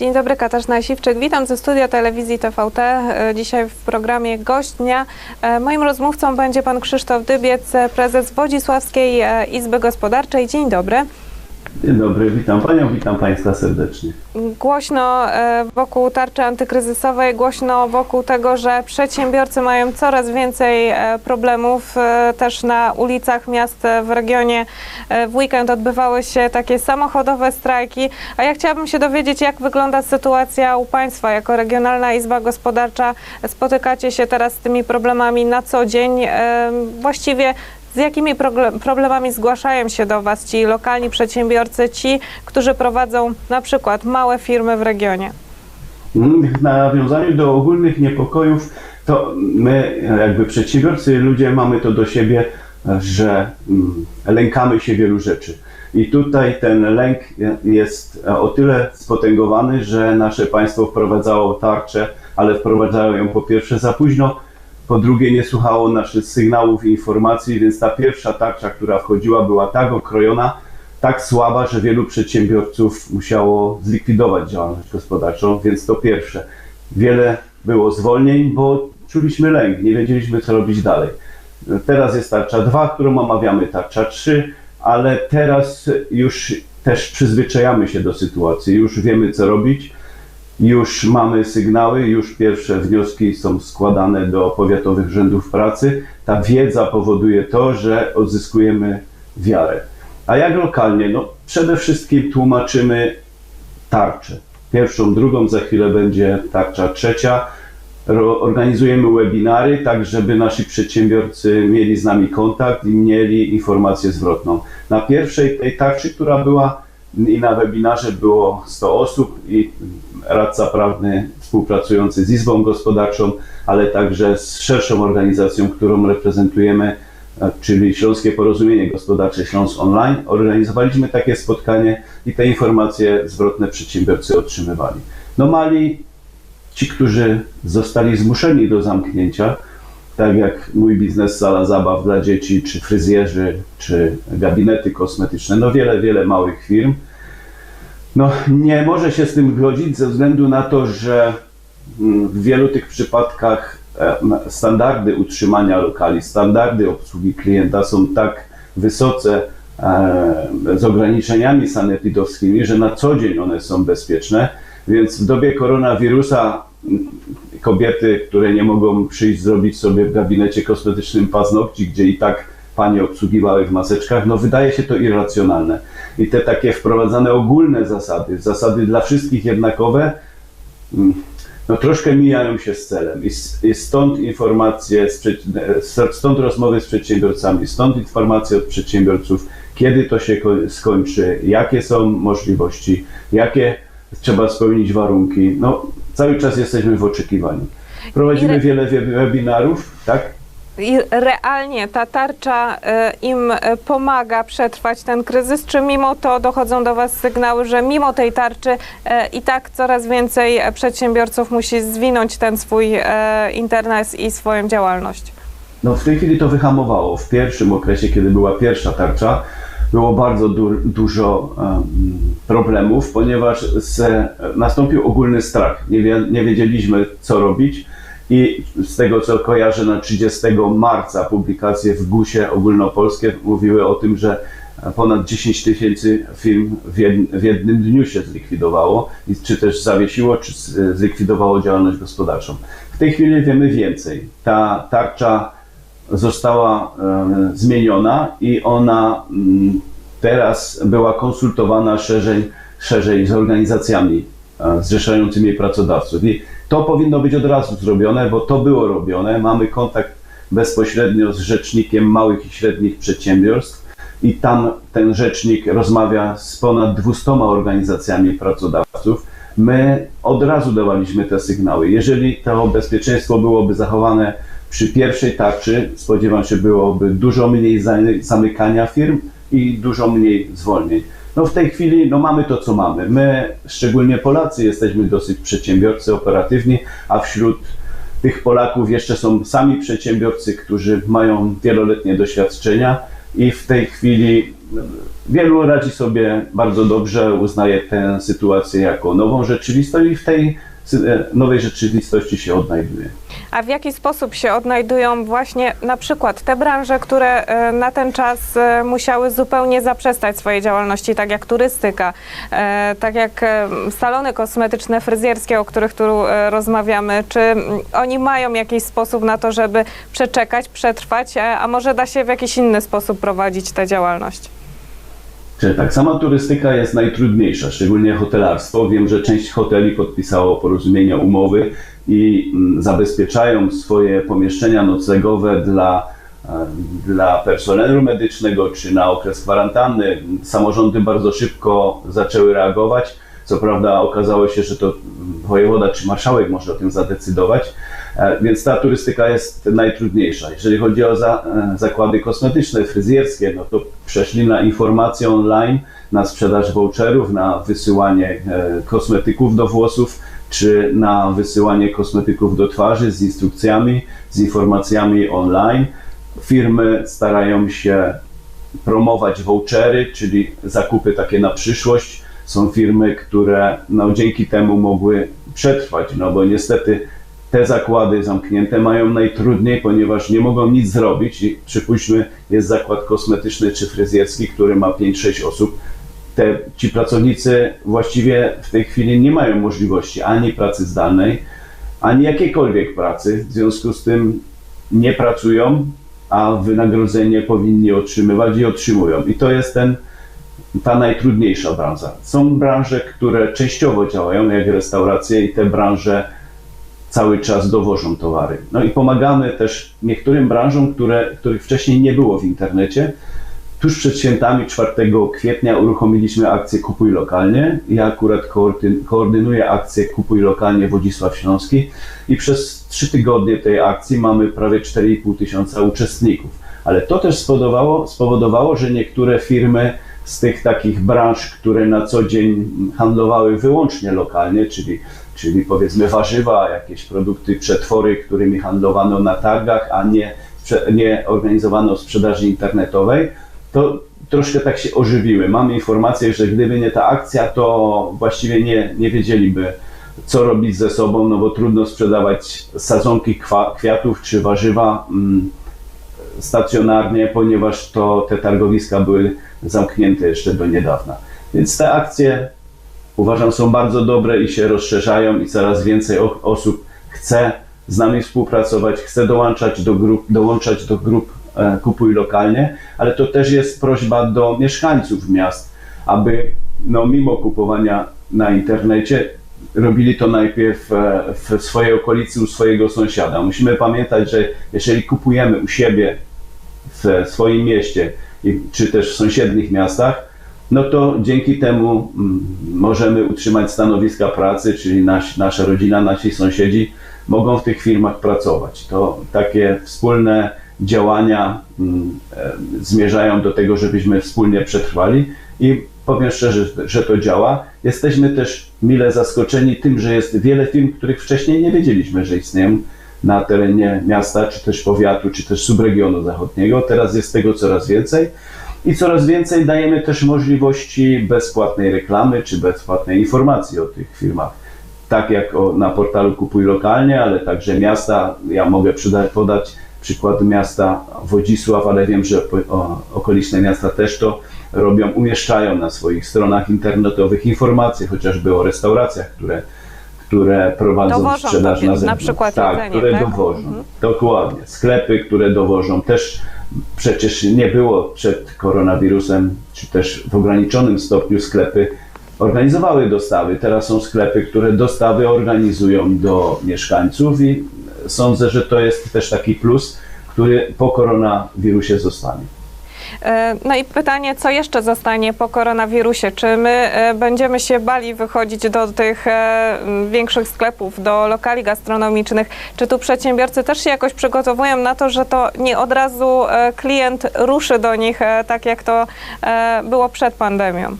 Dzień dobry, Katarzyna Siwczyk. Witam ze studia telewizji TVT. E, Dzisiaj w programie Gość Dnia. E, Moim rozmówcą będzie pan Krzysztof Dybiec, prezes Wodzisławskiej e, Izby Gospodarczej. Dzień dobry. Dzień dobry, witam Panią, witam Państwa serdecznie. Głośno e, wokół tarczy antykryzysowej, głośno wokół tego, że przedsiębiorcy mają coraz więcej e, problemów. E, Też na ulicach miast w regionie w weekend odbywały się takie samochodowe strajki. A ja chciałabym się dowiedzieć, jak wygląda sytuacja u Państwa jako Regionalna Izba Gospodarcza. Spotykacie się teraz z tymi problemami na co dzień. Właściwie z jakimi problemami zgłaszają się do Was ci lokalni przedsiębiorcy, ci, którzy prowadzą na przykład małe firmy w regionie? W nawiązaniu do ogólnych niepokojów, to my, jakby przedsiębiorcy, ludzie, mamy to do siebie, że mm, lękamy się wielu rzeczy. I tutaj ten lęk jest o tyle spotęgowany, że nasze państwo wprowadzało tarczę, ale wprowadzało ją po pierwsze za późno, po drugie nie słuchało naszych sygnałów i informacji, więc ta pierwsza tarcza, która wchodziła, była tak okrojona, tak słaba, że wielu przedsiębiorców musiało zlikwidować działalność gospodarczą, więc to pierwsze. Wiele było zwolnień, bo czuliśmy lęk, nie wiedzieliśmy co robić dalej. Teraz jest tarcza 2, którą omawiamy, tarcza 3, ale teraz już też przyzwyczajamy się do sytuacji, już wiemy co robić, już mamy sygnały, już pierwsze wnioski są składane do powiatowych rzędów pracy. Ta wiedza powoduje to, że odzyskujemy wiarę. A jak lokalnie? No, przede wszystkim tłumaczymy tarczę. Pierwszą, drugą, za chwilę będzie tarcza trzecia. Organizujemy webinary, tak żeby nasi przedsiębiorcy mieli z nami kontakt i mieli informację zwrotną. Na pierwszej tej tarczy, która była i na webinarze było 100 osób i radca prawny współpracujący z Izbą Gospodarczą, ale także z szerszą organizacją, którą reprezentujemy, czyli Śląskie Porozumienie Gospodarcze Śląsk Online. Organizowaliśmy takie spotkanie i te informacje zwrotne przedsiębiorcy otrzymywali. No mali, ci, którzy zostali zmuszeni do zamknięcia, tak jak mój biznes sala zabaw dla dzieci, czy fryzjerzy, czy gabinety kosmetyczne, no wiele, wiele małych firm, no nie może się z tym godzić ze względu na to, że mm, w wielu tych przypadkach standardy utrzymania lokali, standardy obsługi klienta są tak wysoce z ograniczeniami sanepidowskimi, że na co dzień one są bezpieczne, więc w dobie koronawirusa kobiety, które nie mogą przyjść zrobić sobie w gabinecie kosmetycznym paznokci, gdzie i tak panie obsługiwały w maseczkach, no wydaje się to irracjonalne. I te takie wprowadzane ogólne zasady, zasady dla wszystkich jednakowe, mm, no troszkę mijają się z celem. I, stąd informacje, stąd rozmowy z przedsiębiorcami, stąd informacje od przedsiębiorców, kiedy to się ko- skończy, jakie są możliwości, jakie trzeba spełnić warunki. No, cały czas jesteśmy w oczekiwaniu. Prowadzimy Ile- wiele wie- webinarów, tak? I realnie ta tarcza e, im e, pomaga przetrwać ten kryzys, czy mimo to dochodzą do Was sygnały, że mimo tej tarczy e, i tak coraz więcej przedsiębiorców musi zwinąć ten swój internet i swoją działalność? No w tej chwili to wyhamowało. W pierwszym okresie, kiedy była pierwsza tarcza, było bardzo du dużo em, problemów, ponieważ nastąpił ogólny strach. Nie, wie, nie wiedzieliśmy, co robić. I z tego, co kojarzę, na 30 marca publikacje w GUS-ie ogólnopolskie mówiły o tym, że ponad 10 tysięcy firm w, jed, w jednym dniu się zlikwidowało, czy też zawiesiło, czy zlikwidowało działalność gospodarczą. W tej chwili wiemy więcej. Ta tarcza została e, zmieniona i ona mm, teraz była konsultowana szerzej, szerzej z organizacjami e, zrzeszającymi pracodawców. I to powinno być od razu zrobione, bo to było robione. Mamy kontakt bezpośrednio z rzecznikiem małych i średnich przedsiębiorstw i tam ten rzecznik rozmawia z ponad 200 organizacjami pracodawców. My od razu dawaliśmy te sygnały. Jeżeli to bezpieczeństwo byłoby zachowane przy pierwszej tarczy, spodziewam się, byłoby dużo mniej za- zamykania firm i dużo mniej zwolnień. No w tej chwili no mamy to, co mamy. My, szczególnie Polacy, jesteśmy dosyć przedsiębiorcy, operatywni, a wśród tych Polaków jeszcze są sami przedsiębiorcy, którzy mają wieloletnie doświadczenia i w tej chwili wielu radzi sobie bardzo dobrze, uznaje tę sytuację jako nową rzeczywistość i w tej nowej rzeczywistości się odnajduje. A w jaki sposób się odnajdują właśnie na przykład te branże, które e, na ten czas e, musiały zupełnie zaprzestać swojej działalności, tak jak turystyka, e, tak jak e, salony kosmetyczne, fryzjerskie, o których tu e, rozmawiamy? Czy oni mają jakiś sposób na to, żeby przeczekać, przetrwać, e, a może da się w jakiś inny sposób prowadzić tę działalność? Czyli tak, sama turystyka jest najtrudniejsza, szczególnie hotelarstwo. Wiem, że część hoteli podpisało porozumienia, umowy i mm, zabezpieczają swoje pomieszczenia noclegowe dla, e, dla personelu medycznego czy na okres kwarantanny. Samorządy bardzo szybko zaczęły reagować. Co prawda okazało się, że to wojewoda czy marszałek może o tym zadecydować, więc ta turystyka jest najtrudniejsza. Jeżeli chodzi o za, e, zakłady kosmetyczne, fryzjerskie, no to przeszli na informacje online, na sprzedaż voucherów, na wysyłanie e, kosmetyków do włosów, czy na wysyłanie kosmetyków do twarzy z instrukcjami, z informacjami online. Firmy starają się promować vouchery, czyli zakupy takie na przyszłość. Są firmy, które no, dzięki temu mogły przetrwać, no bo niestety te zakłady zamknięte mają najtrudniej, ponieważ nie mogą nic zrobić. Przypuśćmy, jest zakład kosmetyczny czy fryzjerski, który ma 5-6 osób. Te, ci pracownicy właściwie w tej chwili nie mają możliwości ani pracy zdalnej, ani jakiejkolwiek pracy. W związku z tym nie pracują, a wynagrodzenie powinni otrzymywać i otrzymują. I to jest ten, ta najtrudniejsza branża. Są branże, które częściowo działają, jak restauracje, i te branże cały czas dowożą towary. No i pomagamy też niektórym branżom, które, których wcześniej nie było w internecie. Tuż przed świętami 4 kwietnia uruchomiliśmy akcję Kupuj Lokalnie. Ja akurat koordyn- koordynuję akcję Kupuj Lokalnie Wodzisław Śląski i przez trzy tygodnie tej akcji mamy prawie 4,5 tysiąca uczestników. Ale to też spowodowało, spowodowało, że niektóre firmy z tych takich branż, które na co dzień handlowały wyłącznie lokalnie, czyli, czyli powiedzmy warzywa, jakieś produkty, przetwory, którymi handlowano na targach, a nie, nie organizowano sprzedaży internetowej, to troszkę tak się ożywiły. Mamy informację, że gdyby nie ta akcja, to właściwie nie, nie wiedzieliby, co robić ze sobą, no bo trudno sprzedawać sadzonki kwiatów czy warzywa mm, stacjonarnie, ponieważ to te targowiska były zamknięte jeszcze do niedawna. Więc te akcje uważam są bardzo dobre i się rozszerzają i coraz więcej osób chce z nami współpracować, chce dołączać do grup, dołączać do grup e, Kupuj Lokalnie, ale to też jest prośba do mieszkańców miast, aby no, mimo kupowania na internecie robili to najpierw e, w swojej okolicy u swojego sąsiada. Musimy pamiętać, że jeżeli kupujemy u siebie w swoim mieście czy też w sąsiednich miastach, no to dzięki temu mm, możemy utrzymać stanowiska pracy, czyli nasz, nasza rodzina, nasi sąsiedzi mogą w tych firmach pracować. To takie wspólne działania mm, e, zmierzają do tego, żebyśmy wspólnie przetrwali i powiem szczerze, że to działa. Jesteśmy też mile zaskoczeni tym, że jest wiele firm, których wcześniej nie wiedzieliśmy, że istnieją na terenie miasta, czy też powiatu, czy też subregionu zachodniego. Teraz jest tego coraz więcej i coraz więcej dajemy też możliwości bezpłatnej reklamy, czy bezpłatnej informacji o tych firmach. Tak jak o, na portalu Kupuj Lokalnie, ale także miasta. Ja mogę przyda- podać przykład miasta Wodzisław, ale wiem, że o, okoliczne miasta też to robią, umieszczają na swoich stronach internetowych informacje, chociażby o restauracjach, które, które prowadzą Dowożą sprzedaż na na zewnątrz. przykład tak, jedzenie, które tak? dowożą. Mhm. Dokładnie. Sklepy, które dowożą też przecież nie było przed koronawirusem, czy też w ograniczonym stopniu sklepy organizowały dostawy. Teraz są sklepy, które dostawy organizują do mieszkańców i sądzę, że to jest też taki plus, który po koronawirusie zostanie. E, No i pytanie, co jeszcze zostanie po koronawirusie? Czy my e, będziemy się bali wychodzić do tych e, większych sklepów, do lokali gastronomicznych? Czy tu przedsiębiorcy też się jakoś przygotowują na to, że to nie od razu klient ruszy do nich, tak jak to było przed pandemią?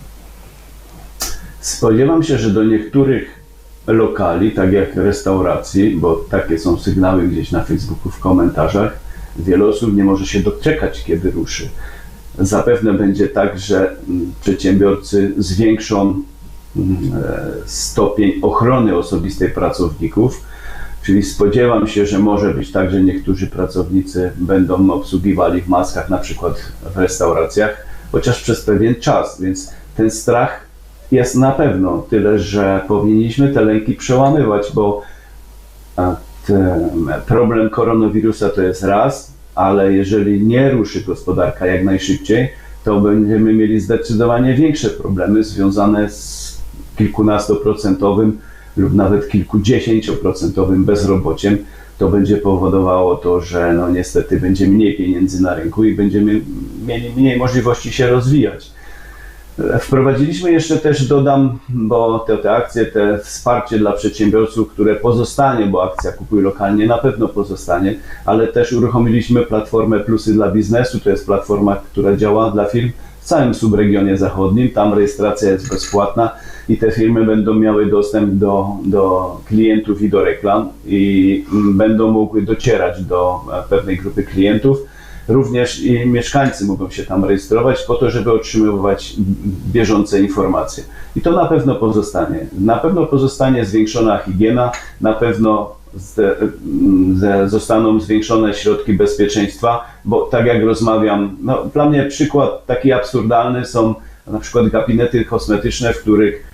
Spodziewam się, że do niektórych lokali, tak jak restauracji, bo takie są sygnały gdzieś na Facebooku w komentarzach, wiele osób nie może się doczekać, kiedy ruszy. Zapewne będzie tak, że mm, przedsiębiorcy zwiększą mm, e, stopień ochrony osobistej pracowników. Czyli spodziewam się, że może być tak, że niektórzy pracownicy będą obsługiwali w maskach, na przykład w restauracjach, chociaż przez pewien czas, więc ten strach jest na pewno. Tyle, że powinniśmy te lęki przełamywać, bo problem koronawirusa to jest raz, ale jeżeli nie ruszy gospodarka jak najszybciej, to będziemy mieli zdecydowanie większe problemy związane z kilkunastoprocentowym lub nawet kilkudziesięcioprocentowym bezrobociem. To będzie powodowało to, że no niestety będzie mniej pieniędzy na rynku i będziemy mieli mniej możliwości się rozwijać. Wprowadziliśmy jeszcze też, dodam, bo te, te akcje, te wsparcie dla przedsiębiorców, które pozostanie, bo akcja Kupuj Lokalnie na pewno pozostanie, ale też uruchomiliśmy platformę Plusy dla Biznesu. To jest platforma, która działa dla firm w całym subregionie zachodnim. Tam rejestracja jest bezpłatna i te firmy będą miały dostęp do, do klientów i do reklam i mm, będą mogły docierać do e, pewnej grupy klientów. Również i mieszkańcy mogą się tam rejestrować po to, żeby otrzymywać bieżące informacje. I to na pewno pozostanie. Na pewno pozostanie zwiększona higiena, na pewno z, zostaną zwiększone środki bezpieczeństwa, bo tak jak rozmawiam, no, dla mnie przykład taki absurdalny są na przykład gabinety kosmetyczne, w których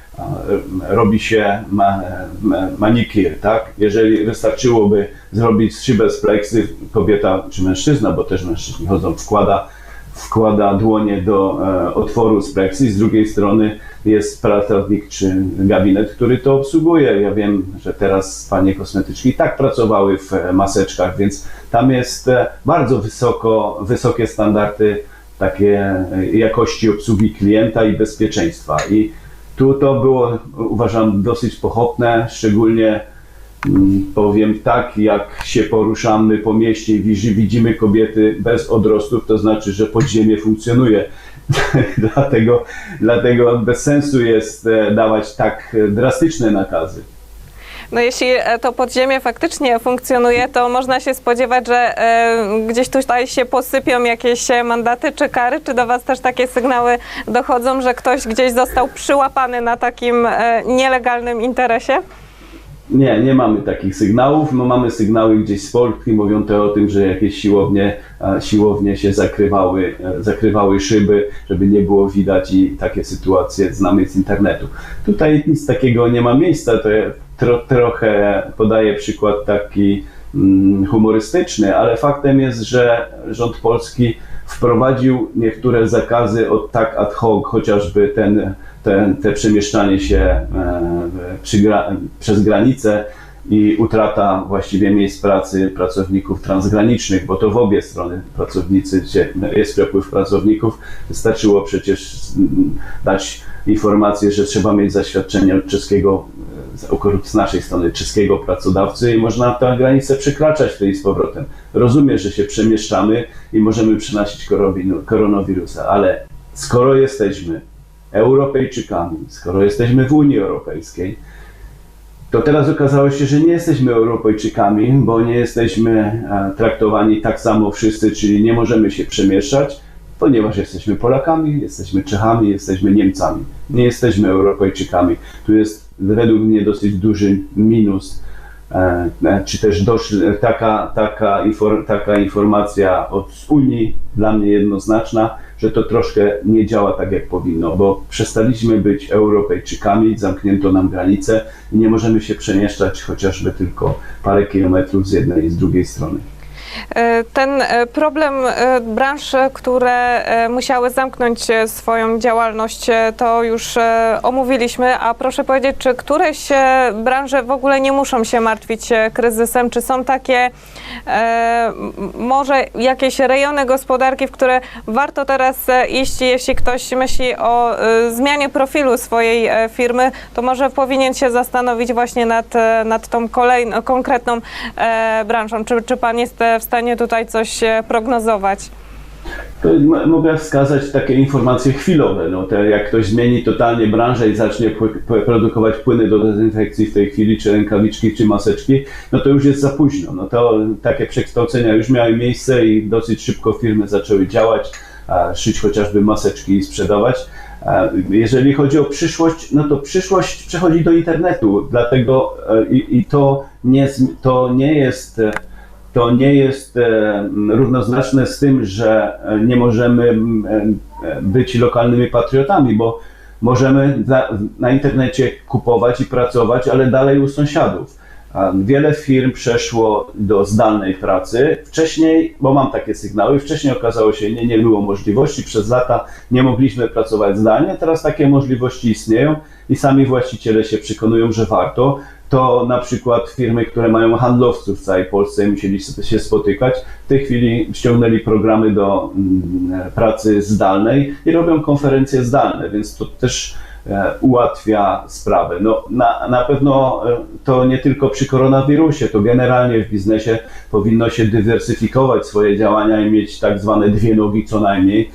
robi się ma, ma, manikir, tak? Jeżeli wystarczyłoby zrobić szybę z pleksy, kobieta czy mężczyzna, bo też mężczyźni chodzą, wkłada, wkłada dłonie do e, otworu z pleksy, z drugiej strony jest pracownik czy gabinet, który to obsługuje. Ja wiem, że teraz panie kosmetyczki tak pracowały w e, maseczkach, więc tam jest e, bardzo wysoko, wysokie standardy takie e, jakości obsługi klienta i bezpieczeństwa. I tu to było, uważam, dosyć pochopne, szczególnie mm, powiem tak, jak się poruszamy po mieście i widzi- widzimy kobiety bez odrostów, to znaczy, że podziemie funkcjonuje. dlatego, dlatego bez sensu jest e, dawać tak e, drastyczne nakazy. No jeśli e, to podziemie faktycznie funkcjonuje, to można się spodziewać, że e, gdzieś tutaj się posypią jakieś mandaty czy kary. Czy do Was też takie sygnały dochodzą, że ktoś gdzieś został przyłapany na takim e, nielegalnym interesie? Nie, nie mamy takich sygnałów. No, mamy sygnały gdzieś z Polski mówiące o tym, że jakieś siłownie, siłownie się zakrywały, zakrywały szyby, żeby nie było widać i takie sytuacje znamy z internetu. Tutaj nic takiego nie ma miejsca. To tro, trochę podaję przykład taki mm, humorystyczny, ale faktem jest, że rząd polski wprowadził niektóre zakazy od tak ad hoc, chociażby ten, ten, te przemieszczanie się e, przez granicę i utrata właściwie miejsc pracy pracowników transgranicznych, bo to w obie strony pracownicy, jest przepływ pracowników, wystarczyło przecież mm, dać informację, że trzeba mieć zaświadczenie od czeskiego, e, z naszej strony, czeskiego pracodawcy i można tę granicę przekraczać wtedy z powrotem. Rozumiem, że się przemieszczamy i możemy przynosić koronawirusa, ale skoro jesteśmy Europejczykami, skoro jesteśmy w Unii Europejskiej, to teraz okazało się, że nie jesteśmy Europejczykami, bo nie jesteśmy e, traktowani tak samo wszyscy, czyli nie możemy się przemieszczać, ponieważ jesteśmy Polakami, jesteśmy Czechami, jesteśmy Niemcami. Nie jesteśmy Europejczykami. Tu jest według mnie dosyć duży minus, e, e, czy też doszli, taka, taka, taka informacja od Unii dla mnie jednoznaczna, że to troszkę nie działa tak jak powinno, bo przestaliśmy być Europejczykami, zamknięto nam granice i nie możemy się przemieszczać chociażby tylko parę kilometrów z jednej i z drugiej strony. E, Ten e, problem e, branż, które musiały zamknąć swoją działalność, to już omówiliśmy, a proszę powiedzieć, czy któreś branże w ogóle nie muszą się martwić kryzysem? Czy są takie może jakieś rejony gospodarki, w które warto teraz iść, jeśli ktoś myśli o zmianie profilu swojej firmy, to może powinien się zastanowić właśnie nad, nad tą kolejną, konkretną branżą. Czy, czy pan jest w stanie tutaj coś e, prognozować? To mogę wskazać takie informacje chwilowe. No, te, jak ktoś zmieni totalnie branżę i zacznie produkować płyny do dezynfekcji w tej chwili, czy rękawiczki, czy maseczki, no to już jest za późno. No to takie przekształcenia już miały miejsce i dosyć szybko firmy zaczęły działać. szyć chociażby maseczki i sprzedawać. Jeżeli chodzi o przyszłość, no to przyszłość przechodzi do internetu, dlatego e, i, i to, nie, to nie jest e, to nie jest e, równoznaczne z tym, że e, nie możemy e, być lokalnymi patriotami, bo możemy na, internecie kupować i pracować, ale dalej u sąsiadów. Wiele firm przeszło do zdalnej pracy. Wcześniej, bo mam takie sygnały, wcześniej okazało się, nie, nie było możliwości, przez lata nie mogliśmy pracować zdalnie, teraz takie możliwości istnieją i sami właściciele się przekonują, że warto. To na przykład firmy, które mają handlowców w całej Polsce musieli się spotykać, w tej chwili ściągnęli programy do mm, pracy zdalnej i robią konferencje zdalne, więc to też e, ułatwia sprawę. No, na, na pewno e, to nie tylko przy koronawirusie, to generalnie w biznesie powinno się dywersyfikować swoje działania i mieć tak zwane dwie nogi co najmniej.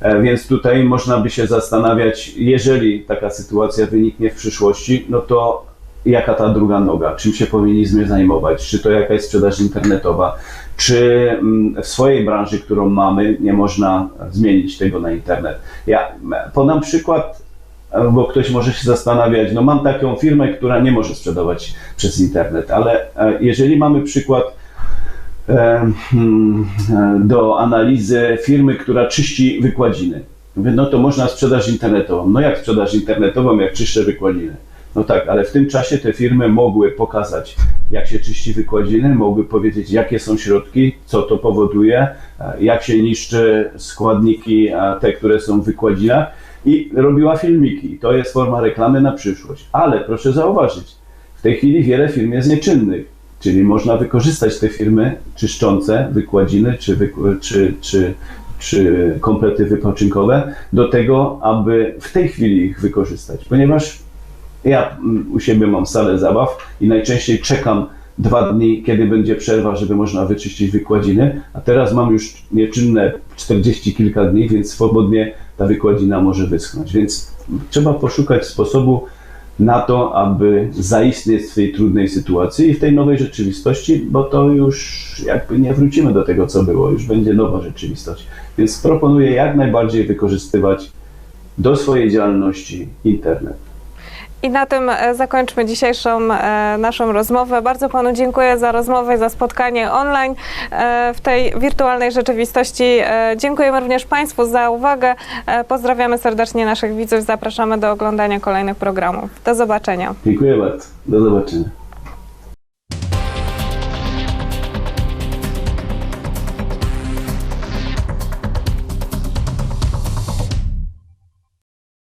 E, Więc tutaj można by się zastanawiać, jeżeli taka sytuacja wyniknie w przyszłości, no to jaka ta druga noga, czym się powinniśmy zajmować, czy to jakaś sprzedaż internetowa, czy mm, w swojej branży, którą mamy, nie można zmienić tego na internet. Ja podam przykład, bo ktoś może się zastanawiać, no mam taką firmę, która nie może sprzedawać przez internet, ale e, jeżeli mamy przykład e, hmm, e, do analizy firmy, która czyści wykładziny. No to można sprzedaż internetową. No jak sprzedaż internetową, jak czyszczę wykładziny? No tak, ale w tym czasie te firmy mogły pokazać, jak się czyści wykładziny, mogły powiedzieć, jakie są środki, co to powoduje, e, jak się niszczy składniki, te, które są w wykładzinach i robiła filmiki. To jest forma reklamy na przyszłość. Ale proszę zauważyć, w tej chwili wiele firm jest nieczynnych, czyli można wykorzystać te firmy czyszczące wykładziny czy, czy, czy, czy komplety wypoczynkowe do tego, aby w tej chwili ich wykorzystać, ponieważ ja mm, u siebie mam salę zabaw i najczęściej czekam dwa dni, kiedy będzie przerwa, żeby można wyczyścić wykładziny, a teraz mam już nieczynne 40 kilka dni, więc swobodnie ta wykładzina może wyschnąć. Więc trzeba poszukać sposobu na to, aby zaistnieć w tej trudnej sytuacji i w tej nowej rzeczywistości, bo to już jakby nie wrócimy do tego, co było, już będzie nowa rzeczywistość. Więc proponuję jak najbardziej wykorzystywać do swojej działalności internet. I na tym e, zakończmy dzisiejszą e, naszą rozmowę. Bardzo Panu dziękuję za rozmowę za spotkanie online e, w tej wirtualnej rzeczywistości. Dziękujemy również Państwu za uwagę. Pozdrawiamy serdecznie naszych widzów. Zapraszamy do oglądania kolejnych programów. Do zobaczenia. Dziękuję bardzo. Do zobaczenia.